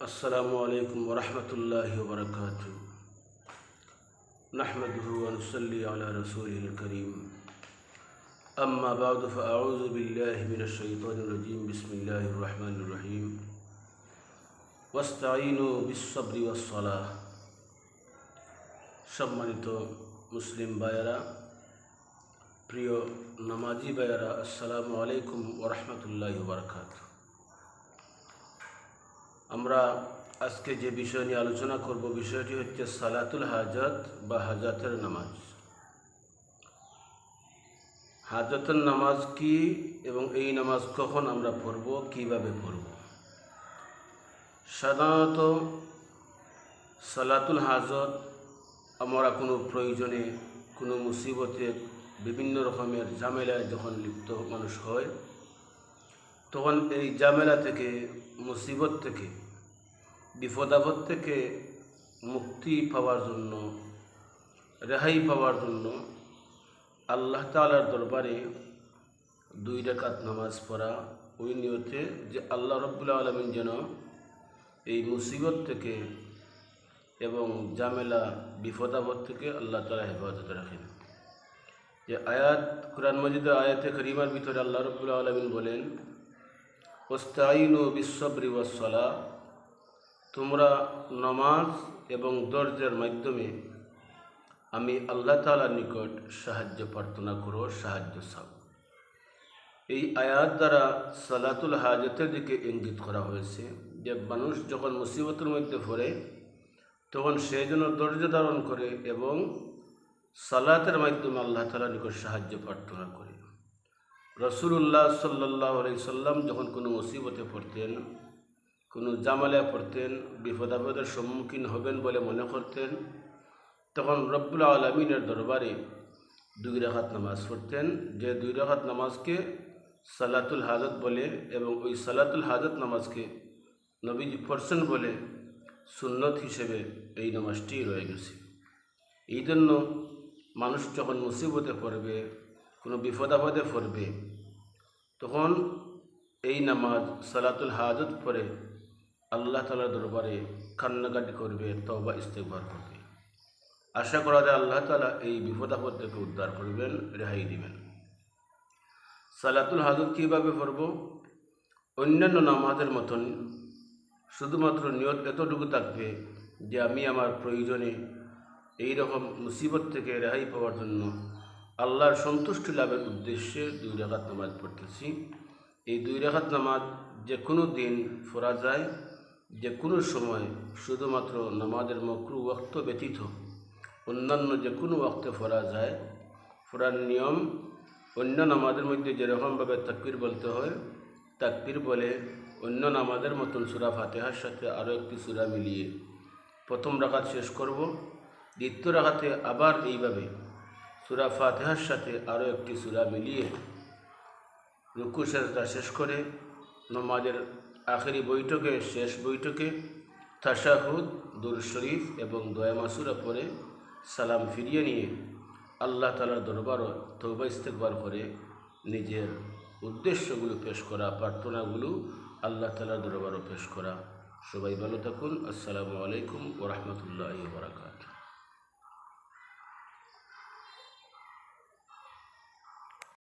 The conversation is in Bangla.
السلام عليكم ورحمة الله وبركاته نحمده ونصلي على رسوله الكريم أما بعد فأعوذ بالله من الشيطان الرجيم بسم الله الرحمن الرحيم واستعينوا بالصبر والصلاة সম্মানিত মুসলিম ভাইয়েরা প্রিয় নামাজি ভাইয়েরা আসসালামু আলাইকুম ওরহমতুল্লাহ বারকাত আমরা আজকে যে বিষয় নিয়ে আলোচনা করব, বিষয়টি হচ্ছে সালাতুল হাজাত বা হাজাতের নামাজ। হাজতের নামাজ কি এবং এই নামাজ কখন আমরা পড়ব, কীভাবে পড়ব? সাধারণত সালাতুল হাজত আমরা কোনো প্রয়োজনে, কোনো মুসিবতে বিভিন্ন রকমের ঝামেলায় যখন লিপ্ত মানুষ হয় তখন এই জামেলা থেকে, মুসিবত থেকে বিপদ আপদ থেকে মুক্তি পাওয়ার জন্য, রেহাই পাওয়ার জন্য আল্লাহ তালার দরবারে দুই রেখাত নামাজ পড়া ওই নিয়তে যে আল্লাহ রব্বুল্লা আলমিন যেন এই মুসিবত থেকে এবং জামেলা বিপদ আপদ থেকে আল্লাহ তালা হেফাজত রাখেন। যে আয়াত, কোরআন মজিদের আয়াতে করিমার ভিতরে আল্লাহ রব্বুল্লা আলমিন বলেন ওস্তাইন বিশ্বব্রি ওয়াসলা তোমরা নমাজ এবং দর্জের মাধ্যমে আমি আল্লাহ তালার নিকট সাহায্য প্রার্থনা করো, সাহায্য চাও। এই আয়াত দ্বারা সালাতুল হাজতের দিকে ইঙ্গিত করা হয়েছে যে মানুষ যখন মুসিবতের মধ্যে পড়ে, তখন সে যেন ধৈর্য ধারণ করে এবং সালাতের মাধ্যমে আল্লাহ তালার নিকট সাহায্য প্রার্থনা করে। রসুল্লাহ সাল্লাহ সাল্লাম যখন কোনো মুসিবতে পড়তেন, কোনো জামালায় পড়তেন বিপদ আপদের সম্মুখীন হবেন বলে মনে করতেন, তখন রব্বুল আলমিনের দরবারে দুই রাখাত নামাজ পড়তেন। যে দুই রাখাত নামাজকে সালাতুল হাজত বলে এবং ওই সালাতুল হাজত নামাজকে নবীজি পড়ছেন বলে সুন্নত হিসেবে এই নামাজটি রয়ে গেছে। এই জন্য মানুষ যখন মুসিবতে পড়বে, কোনো বিপদাপদে পড়বে তখন এই নামাজ, সালাতুল হাজত পড়ে আল্লাহ তালার দরবারে কান্নাকাটি করবে তবা ইস্তেকবার করবে। আশা করা যায় আল্লাহ তালা এই বিপদ আপদ থেকে উদ্ধার করবেন, রেহাই দিবেন। সালাতুল হাজত কীভাবে পড়ব? অন্যান্য নামাজের মতন শুধুমাত্র নিয়ত এতটুকু থাকবে যে আমি আমার প্রয়োজনে এই রকম মুসিবত থেকে রেহাই পাওয়ার জন্য আল্লাহর সন্তুষ্টি লাভের উদ্দেশ্যে দুই রেখাত নামাজ পড়তেছি। এই দুই রেখাত নামাজ যে কোনো দিন ফোরা যায়, যে কোনো সময় শুধুমাত্র নামাজের মকরু ওক্ত ব্যতীত অন্যান্য যে কোনো ওক্তে ফোরা যায়। ফোরার নিয়ম, অন্য নামাজের মধ্যে যেরকমভাবে তাকবির বলতে হয়, তাকবির বলে অন্য নামাজের মতন সুরা ফাতেহার সাথে আরও একটি সুরা মিলিয়ে প্রথম রাখাত শেষ করব, দ্বিতীয় রাখাতে আবার এইভাবে সুরা ফাতেহার সাথে আরও একটি সুরা মিলিয়ে রুকু শেষটা শেষ করে নমাজের আখেরি বৈঠকে, শেষ বৈঠকে তাশাহুদ দুর শরীফ এবং দয়ামাসুরা পরে সালাম ফিরিয়ে নিয়ে আল্লাহ তালার দরবারও তৌবা ইস্তেকবার করে নিজের উদ্দেশ্যগুলো পেশ করা, প্রার্থনাগুলো আল্লাহ তালার দরবারও পেশ করা। সবাই ভালো থাকুন। আসসালামু আলাইকুম ওরহমতুল্লাহ বারাকাত